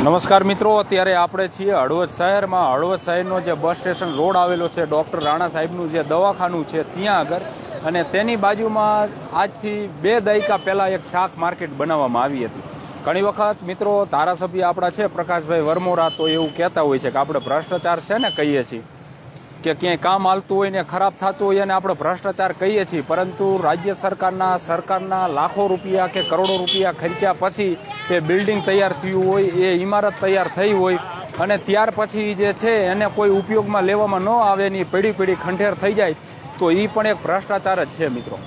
નમસ્કાર મિત્રો, અત્યારે આપણે છીએ હળવદ શહેરમાં. હળવદ શહેરનો જે બસ સ્ટેશન રોડ આવેલો છે, ડૉક્ટર રાણા સાહેબનું જે દવાખાનું છે ત્યાં આગળ. અને તેની બાજુમાં આજથી બે દાયકા પહેલાં એક શાક માર્કેટ બનાવવામાં આવી હતી. ઘણી વખત મિત્રો ધારાસભ્ય આપણા છે, પ્રકાશભાઈ વરમોરા, તો એવું કહેતા હોય છે કે આપણે ભ્રષ્ટાચાર છે ને કહીએ છીએ. કે ક્યાંય કામ હાલતું હોય ને ખરાબ થતું હોય અને આપણે ભ્રષ્ટાચાર કહીએ છીએ. પરંતુ રાજ્ય સરકારના સરકારના લાખો રૂપિયા કે કરોડો રૂપિયા ખર્ચ્યા પછી એ બિલ્ડિંગ તૈયાર થયું હોય, એ ઇમારત તૈયાર થઈ હોય અને ત્યાર પછી જે છે એને કોઈ ઉપયોગમાં લેવામાં ન આવે એની પેઢી પેઢી ખંડેર થઈ જાય, તો એ પણ એક ભ્રષ્ટાચાર જ છે મિત્રો.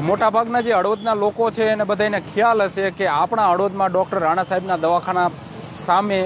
મોટાભાગના જે હળવદના લોકો છે એને બધાને ખ્યાલ હશે કે આપણા હળવદમાં ડૉક્ટર રાણા સાહેબના દવાખાના સામે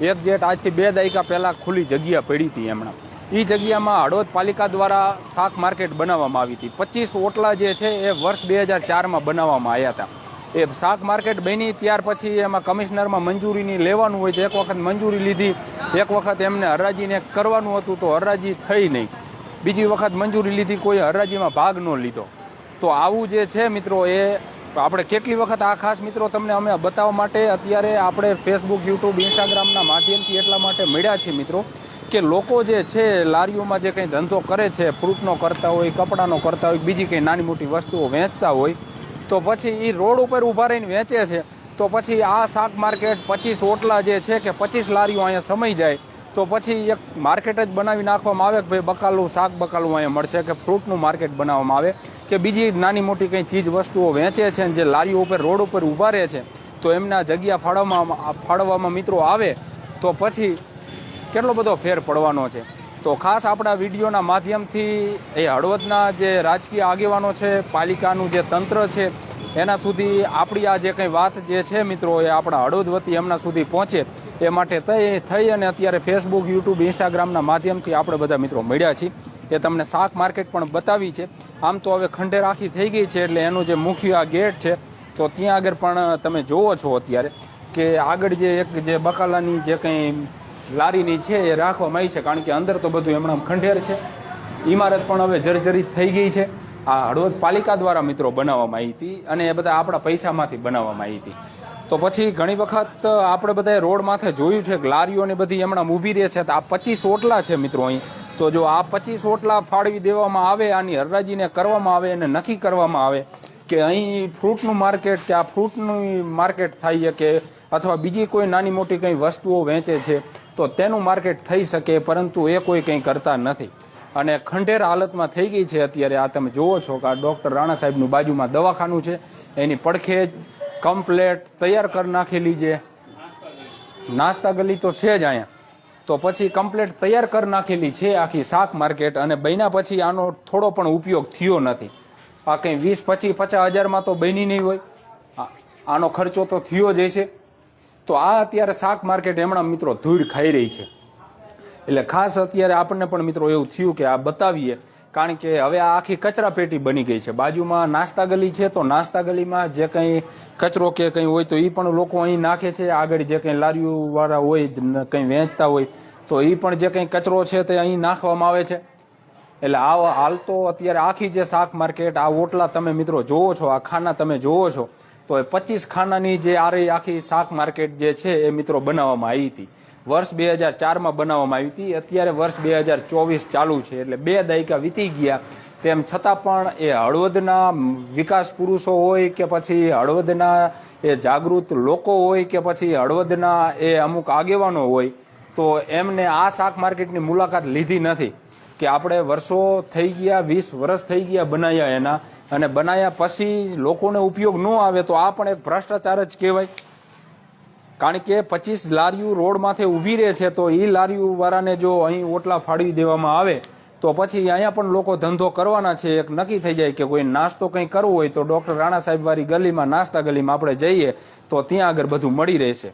એક જેટ આજથી બે દાયકા પહેલાં ખુલ્લી જગ્યા પડી હતી એમણે. એ જગ્યામાં હળવદ પાલિકા દ્વારા શાક માર્કેટ બનાવવામાં આવી હતી. પચીસ ઓટલા જે છે એ વર્ષ બે હજાર ચારમાં બનાવવામાં આવ્યા હતા. એ શાક માર્કેટ બની ત્યાર પછી એમાં કમિશનરમાં મંજૂરીની લેવાનું હોય તો એક વખત મંજૂરી લીધી. એક વખત એમને હરાજીને કરવાનું હતું તો હરાજી થઈ નહીં. બીજી વખત મંજૂરી લીધી કોઈ હરાજીમાં ભાગ ન લીધો. તો આવું જે છે મિત્રો એ આપણે કેટલી વખત આ ખાસ મિત્રો તમને અમે બતાવવા માટે અત્યારે આપણે ફેસબુક યુટ્યુબ ઇન્સ્ટાગ્રામના માધ્યમથી એટલા માટે મળ્યા છીએ મિત્રો. કે લોકો જે છે, લારીઓમાં જે કંઈ ધંધો કરે છે, ફ્રૂટનો કરતા હોય, કપડાનો કરતા હોય, બીજી કંઈ નાની મોટી વસ્તુઓ વેચતા હોય, તો પછી એ રોડ ઉપર ઊભા રહીને વેચે છે, તો પછી આ શાક માર્કેટ પચીસ ઓટલા જે છે કે પચીસ લારીઓ અહીંયા સમય જાય, તો પછી એક માર્કેટ જ બનાવી નાખવામાં આવે કે ભાઈ બકાલું શાક બકાલું અહીંયા મળશે કે ફ્રૂટનું માર્કેટ બનાવવામાં આવે, કે બીજી નાની મોટી કંઈ ચીજ વસ્તુઓ વેચે છે અને જે લારીઓ ઉપર રોડ ઉપર ઊભા રહે છે, તો એમના જગ્યા ફાળવવામાં ફાળવવામાં મિત્રો આવે, તો પછી કેટલો બધો ફેર પડવાનો છે. તો ખાસ આપણા વિડીયોના માધ્યમથી એ હળવદના જે રાજકીય આગેવાનો છે, પાલિકાનું જે તંત્ર છે, એના સુધી આપણી આ જે કંઈ વાત જે છે મિત્રો, એ આપણા હળવદ વતી એમના સુધી પહોંચે એ માટે થઈ અને અત્યારે ફેસબુક યુટ્યુબ ઇન્સ્ટાગ્રામના માધ્યમથી આપણે બધા મિત્રો મળ્યા છીએ. એ તમને શાક માર્કેટ પણ બતાવી છે. આમ તો હવે ખંડેર આખી થઈ ગઈ છે એટલે એનું જે મુખ્ય આ ગેટ છે, તો ત્યાં આગળ પણ તમે જોવો છો અત્યારે કે આગળ જે એક જે બકાલાની જે કંઈ લારીની છે, એ રાખવામાં આવી છે, કારણ કે અંદર તો બધું હમણાં ખંડેર છે. ઇમારત પણ હવે જર્જરિત થઈ ગઈ છે. આ હળવદ પાલિકા દ્વારા મિત્રો બનાવવામાં આવી હતી અને એ બધા આપણા પૈસામાંથી બનાવવામાં આવી હતી. તો પછી ઘણી વખત આપણે બધાએ રોડ માથે જોયું છે કે લારીઓને બધી હમણાં ઊભી રહે છે. તો આ પચીસ ઓટલા છે મિત્રો અહીં. તો જો આ પચીસ ઓટલા ફાળવી દેવામાં આવે, આની હરરાજીને કરવામાં આવે અને નક્કી કરવામાં આવે કે અહીં ફ્રૂટનું માર્કેટ, કે આ ફ્રૂટનું માર્કેટ થાય કે અથવા બીજી કોઈ નાની મોટી કંઈ વસ્તુઓ વેચે છે. તો તેનું માર્કેટ થઈ શકે, પરંતુ એ કોઈ કંઈ કરતા નથી. અને ખંડેર હાલતમાં થઈ ગઈ છે અત્યારે. આ તમે જુઓ છો કે આ ડૉક્ટર રાણા સાહેબનું બાજુમાં દવાખાનું છે. એની પડખે જ કમ્પ્લેટ તૈયાર કરી નાખેલી છે. નાસ્તા ગલી તો છે જ અહીંયા. તો પછી કમ્પ્લેટ તૈયાર કરી નાખેલી છે આખી શાક માર્કેટ અને બન્યા પછી આનો થોડો પણ ઉપયોગ થયો નથી. આ કંઈ વીસ, પચીસ, પચાસ હજારમાં તો બની નહીં હોય. આનો ખર્ચો તો થયો જ હશે. તો આ અત્યારે શાક માર્કેટ એમણા મિત્રો ધૂળ ખાઈ રહી છે. એટલે ખાસ અત્યારે આપણને પણ મિત્રો એવું થયું કે આ બતાવીએ, કારણ કે હવે આ આખી કચરા પેટી બની ગઈ છે. બાજુમાં નાસ્તા ગલી છે, તો નાસ્તા ગલીમાં જે કંઈ કચરો કે કંઈ હોય તો એ પણ લોકો અહીં નાખે છે. આગળ જે કંઈ લારીઓવાળા હોય કંઈ વેચતા હોય, તો એ પણ જે કંઈ કચરો છે તે અહીં નાખવામાં આવે છે. એટલે આ હાલ તો અત્યારે આખી જે શાક માર્કેટ, આ ઓટલા તમે મિત્રો જોવો છો, આ ખાના તમે જોવો છો તો એ પચીસ ખાનાની જે આરે આખી શાક માર્કેટ જે છે એ મિત્રો બનાવવામાં આવી હતી. વર્ષ બે હજાર ચારમાં બનાવવામાં આવી હતી. અત્યારે વર્ષ બે હજાર ચોવીસ ચાલુ છે એટલે બે દાયકા વીતી ગયા. તેમ છતાં પણ એ હળવદના વિકાસ પુરુષો હોય કે પછી હળવદના એ જાગૃત લોકો હોય કે પછી હળવદના એ અમુક આગેવાનો હોય, તો એમને આ શાક માર્કેટની મુલાકાત લીધી નથી. કે આપણે વર્ષો થઈ ગયા, વીસ વર્ષ થઈ ગયા બનાવ્યા એના. અને બનાવ્યા પછી લોકોને ઉપયોગ ન આવે તો આ પણ એક ભ્રષ્ટાચાર જ કહેવાય. કારણ કે પચીસ લારીઓ રોડ માથે ઊભી રહે છે તો એ લારીઓ વાળાને જો અહીં ઓટલા ફાળવી દેવામાં આવે તો પછી અહીંયા પણ લોકો ધંધો કરવાના છે. એક નક્કી થઈ જાય કે કોઈ નાસ્તો કંઈ કરવો હોય તો ડૉક્ટર રાણા સાહેબ વાળી ગલીમાં નાસ્તા ગલીમાં આપણે જઈએ તો ત્યાં આગળ બધું મળી રહેશે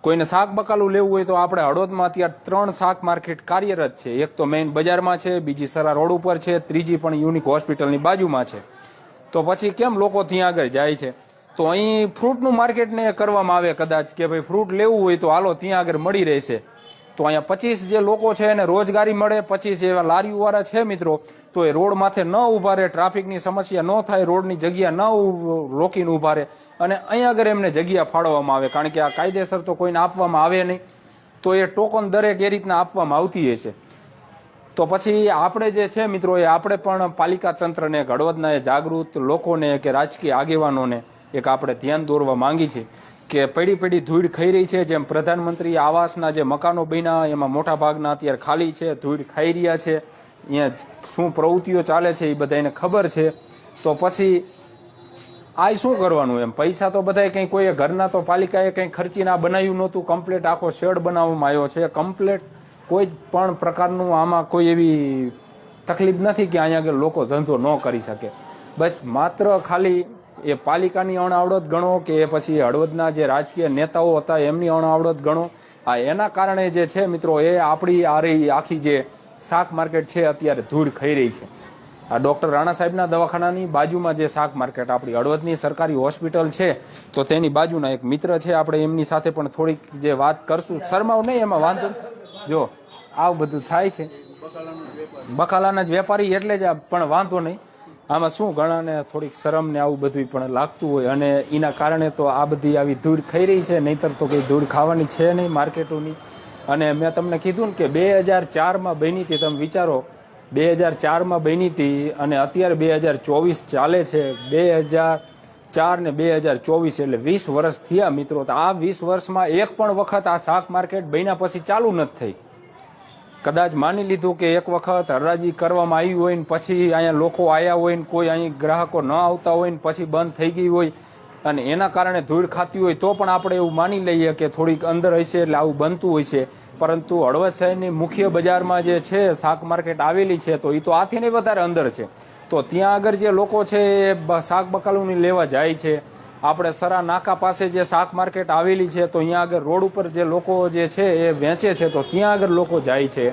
કોઈને શાક બકાલું લેવું હોય તો આપણે હળવદમાં અત્યારે ત્રણ શાક માર્કેટ કાર્યરત છે. એક તો મેઇન બજારમાં છે, બીજી સરા રોડ ઉપર છે, ત્રીજી પણ યુનિક હોસ્પિટલની બાજુમાં છે. તો પછી કેમ લોકો ત્યાં આગળ જાય છે? તો અહીં ફ્રૂટનું માર્કેટને કરવામાં આવે કદાચ કે ભાઈ ફ્રૂટ લેવું હોય તો હાલો ત્યાં આગળ મળી રહેશે. તો અહીંયા પચીસ જે લોકો છે એને રોજગારી મળે, પચીસ એવા લારીઓવાળા છે મિત્રો. તો એ રોડ માથે ન ઊભા રહે ટ્રાફિકની સમસ્યા ન થાય, રોડની જગ્યા ન રોકીને ઊભા રહે અને અહીંયા આગળ એમને જગ્યા ફાળવવામાં આવે, કારણ કે આ કાયદેસર તો કોઈને આપવામાં આવે નહીં. તો એ ટોકન દરેક એ રીતના આપવામાં આવતી હશે તો પછી આપણે જે છે મિત્રો, એ આપણે પણ પાલિકા તંત્રને હળવદના જાગૃત લોકોને, કે રાજકીય આગેવાનોને એક આપણે ધ્યાન દોરવા માંગી છે. કે પડી પડી ધૂળ ખાઈ રહી છે. જેમ પ્રધાનમંત્રી આવાસના જે મકાનો બન્યા, એમાં મોટા ભાગના અત્યારે ખાલી છે, ધૂળ ખાઈ રહ્યા છે. અહીંયા શું પ્રવૃત્તિઓ ચાલે છે એ બધાને ખબર છે. તો પછી આ શું કરવાનું એમ? પૈસા તો બધાય કંઈ કોઈ ઘરના તો પાલિકાએ કંઈ ખર્ચી ના બનાવ્યું નહોતું. કમ્પ્લેટ આખો શેડ બનાવવામાં આવ્યો છે. કમ્પ્લેટ કોઈ પણ પ્રકારનું આમાં કોઈ એવી તકલીફ નથી કે અહીંયા લોકો ધંધો ન કરી શકે. બસ માત્ર ખાલી એ પાલિકાની અણઆવડત ગણો કે પછી હળવદના જે રાજકીય નેતાઓ હતા એમની અણઆવડત ગણો? આ એના કારણે જે છે મિત્રો, એ આપણી આ રહી આખી જે શાક માર્કેટ છે અત્યારે ધૂળ ખાઈ રહી છે. આ ડોક્ટર રાણા સાહેબના દવાખાનાની બાજુમાં જે શાક માર્કેટ આપણી હળવદની સરકારી હોસ્પિટલ છે, તો તેની બાજુના એક મિત્ર છે, આપણે એમની સાથે પણ થોડીક જે વાત કરશું. શરમાવ નહીં એમાં, વાંધો. જો, આવું બધું થાય છે. બકાલાના જ વેપારી એટલે જ પણ વાંધો નહીં. આમાં શું ઘણાને થોડીક શરમ ને આવું બધું પણ લાગતું હોય અને એના કારણે તો આ બધી આવી ધૂળ ખાઈ રહી છે, નહીતર તો કંઈ ધૂળ ખાવાની છે નહીં માર્કેટોની. અને મેં તમને કીધું ને કે બે હજાર ચારમાં બની હતી, તમે વિચારો, બે હજાર ચારમાં બની હતી અને અત્યારે બે હજાર ચોવીસ ચાલે છે. બે હજાર ચાર ને બે હજાર ચોવીસ એટલે વીસ વર્ષ થયા મિત્રો. તો આ વીસ વર્ષમાં એક પણ વખત આ શાક માર્કેટ બન્યા પછી ચાલુ નથી થઈ. કદાચ માની લીધું કે એક વખત હરાજી કરવામાં આવી હોય ને પછી અહીંયા લોકો આવ્યા હોય ને કોઈ અહીં ગ્રાહકો ન આવતા હોય ને પછી બંધ થઈ ગઈ હોય અને એના કારણે ધૂળ ખાતી હોય તો પણ આપણે એવું માની લઈએ કે થોડીક અંદર હશે એટલે આવું બનતું હોય છે. પરંતુ હળવદ શહેરની મુખ્ય બજારમાં જે છે, શાક માર્કેટ આવેલી છે, તો એ તો આથી નહીં વધારે અંદર છે. તો ત્યાં આગળ જે લોકો છે એ શાક બકાલુની લેવા જાય છે. આપણે સરા નાકા પાસે જે શાક માર્કેટ આવેલી છે, તો અહીંયા આગળ રોડ ઉપર જે લોકો જે છે એ વેચે છે, તો ત્યાં આગળ લોકો જાય છે.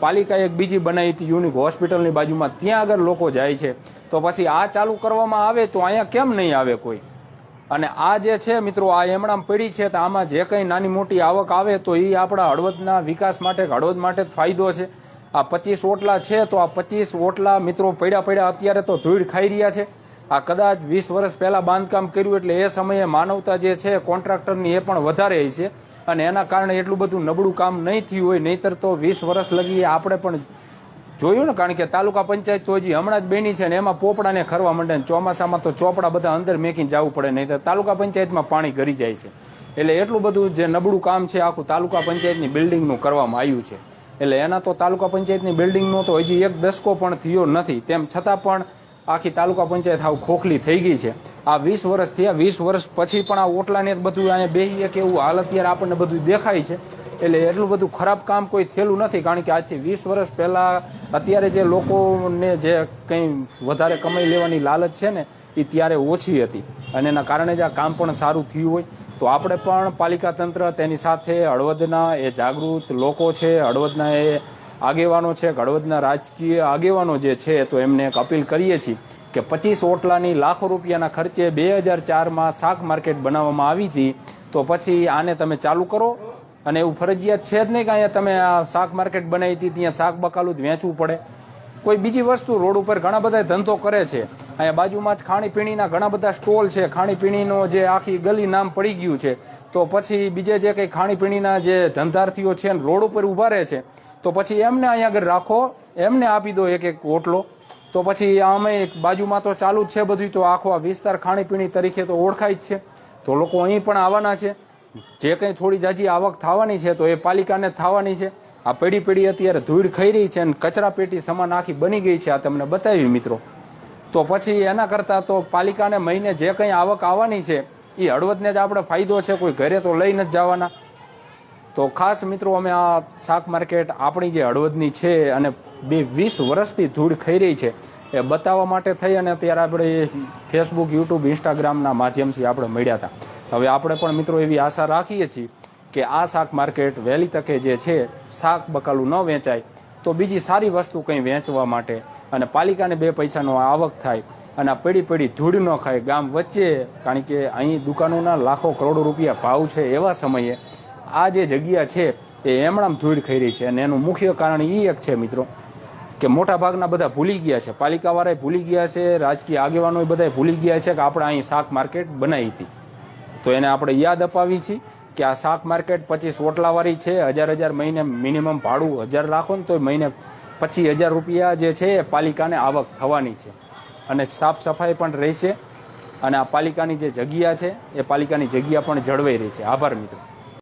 પાલિકાએ એક બીજી બનાવી હતી યુનિક હોસ્પિટલની બાજુમાં, ત્યાં આગળ લોકો જાય છે. તો પછી આ ચાલુ કરવામાં આવે તો અહીંયા કેમ નહીં આવે કોઈ? અને આ જે છે મિત્રો, આ એમણામ પડી છે, તો આમાં જે કંઈ નાની મોટી આવક આવે, તો એ આપણા હળવદના વિકાસ માટે, હળવદ માટે જ ફાયદો છે. આ પચીસ ઓટલા છે, તો આ પચીસ ઓટલા મિત્રો પડ્યા પડ્યા અત્યારે તો ધૂળ ખાઈ રહ્યા છે. આ કદાચ વીસ વર્ષ પહેલા બાંધકામ કર્યું એટલે એ સમયે માનવતા જે છે, કોન્ટ્રાક્ટરની એ પણ વધારે છે. અને એના કારણે એટલું બધું નબળું કામ નહીં થયું હોય, નહીતર તો વીસ વર્ષ લગી આપણે પણ જોયું ને, કારણ કે તાલુકા પંચાયત તો હજી હમણાં જ બેની છે ને એમાં પોપડાને ખરવા માંડે ને ચોમાસામાં તો ચોપડા બધા અંદર મેકીને જવું પડે નહીં તો તાલુકા પંચાયતમાં પાણી ગરી જાય છે. એટલે એટલું બધું જે નબળું કામ છે, આખું તાલુકા પંચાયતની બિલ્ડિંગનું કરવામાં આવ્યું છે. એટલે એના તો તાલુકા પંચાયતની બિલ્ડિંગનો તો હજી એક દસકો પણ થયો નથી. તેમ છતાં પણ આખી તાલુકા પંચાયત હાવ ખોખલી થઈ ગઈ છે. આ વીસ વર્ષ થયા, વીસ વર્ષ પછી પણ આ ઓટલાને બધું અહીંયા બેહીએ કે એવું હાલ અત્યારે આપણને બધું દેખાય છે. એટલે એટલું બધું ખરાબ કામ કોઈ થયેલું નથી, કારણ કે આજથી વીસ વર્ષ પહેલાં અત્યારે જે લોકોને જે કંઈ વધારે કમાઈ લેવાની લાલચ છે ને એ ત્યારે ઓછી હતી. અને એના કારણે જ આ કામ પણ સારું થયું હોય. તો આપણે પણ પાલિકા તંત્ર તેની સાથે હળવદના એ જાગૃત લોકો છે, હળવદના એ આગેવાનો છે હળવદના રાજકીય આગેવાનો જે છે, તો એમને એક અપીલ કરીએ છીએ કે પચીસ ઓટલાની લાખો રૂપિયાના ખર્ચે બે હજાર ચારમાં શાક માર્કેટ બનાવવામાં આવી હતી, તો પછી આને તમે ચાલુ કરો. અને એવું ફરજિયાત છે જ નહીં કે અહીંયા તમે આ શાક માર્કેટ બનાવી હતી, ત્યાં શાક બકાલું જ વેચવું પડે. કોઈ બીજી વસ્તુ રોડ ઉપર ઘણા બધા ધંધો કરે છે. અહીંયા બાજુમાં જ ખાણીપીણીના ઘણા બધા સ્ટોલ છે. ખાણીપીણીનો જે આખી ગલી નામ પડી ગયું છે. તો પછી બીજે જે કંઈ ખાણીપીણીના જે ધંધાર્થીઓ છે રોડ ઉપર ઊભા રહે છે. તો પછી એમને અહીંયા આગળ રાખો, એમને આપી દો એક એક ઓટલો. તો પછી આમે બાજુમાં તો ચાલુ જ છે બધું, તો આખો આ વિસ્તાર ખાણીપીણી તરીકે તો ઓળખાય જ છે. તો લોકો અહીં પણ આવવાના છે. જે કંઈ થોડી જાજી આવક થવાની છે તો એ પાલિકાને થવાની છે. આ પેઢી પેઢી અત્યારે ધૂળ ખાઈ રહી છે અને કચરા પેટી સમાન આખી બની ગઈ છે, આ તમને બતાવી મિત્રો. તો પછી એના કરતાં તો પાલિકાને મહિને જે કંઈ આવક આવવાની છે એ હળવદને જ આપણે ફાયદો છે, કોઈ ઘરે તો લઈ નથી જવાના. તો ખાસ મિત્રો, અમે આ શાક માર્કેટ આપણી જે હળવદની છે અને બે વીસ વર્ષથી ધૂળ ખાઈ રહી છે એ બતાવવા માટે થઈ અને અત્યારે આપણે ફેસબુક યુટ્યુબ ઇન્સ્ટાગ્રામના માધ્યમથી આપણે મળ્યા હતા. હવે આપણે પણ મિત્રો એવી આશા રાખીએ છીએ કે આ શાક માર્કેટ વહેલી તકે જે છે, શાક બકાલું ન વેચાય, તો બીજી સારી વસ્તુ કંઈ વેચવા માટે અને પાલિકાને બે પૈસાનો આવક થાય અને આ પડી ધૂળ ન ખાય ગામ વચ્ચે, કારણ કે અહીં દુકાનોના લાખો કરોડો રૂપિયા ભાવ છે એવા સમયે આ જે જગ્યા છે, એ એમણામ ધૂળ ખરી છે અને એનું મુખ્ય કારણ એ એક છે મિત્રો, કે મોટા ભાગના બધા ભૂલી ગયા છે. પાલિકાવાળાએ ભૂલી ગયા છે, રાજકીય આગેવાનો બધા ભૂલી ગયા છે કે આપણે અહીં શાક માર્કેટ બનાવી હતી. તો એને આપણે યાદ અપાવી છીએ કે આ શાક માર્કેટ પચીસ ઓટલાવાળી છે, હજાર હજાર મહિને મિનિમમ ભાડું હજાર રાખો ને તો મહિને પચીસ હજાર રૂપિયા જે છે એ પાલિકાને આવક થવાની છે. અને સાફ સફાઈ પણ રહેશે અને આ પાલિકાની જે જગ્યા છે, એ પાલિકાની જગ્યા પણ જળવાઈ રહી છે આભાર મિત્રો.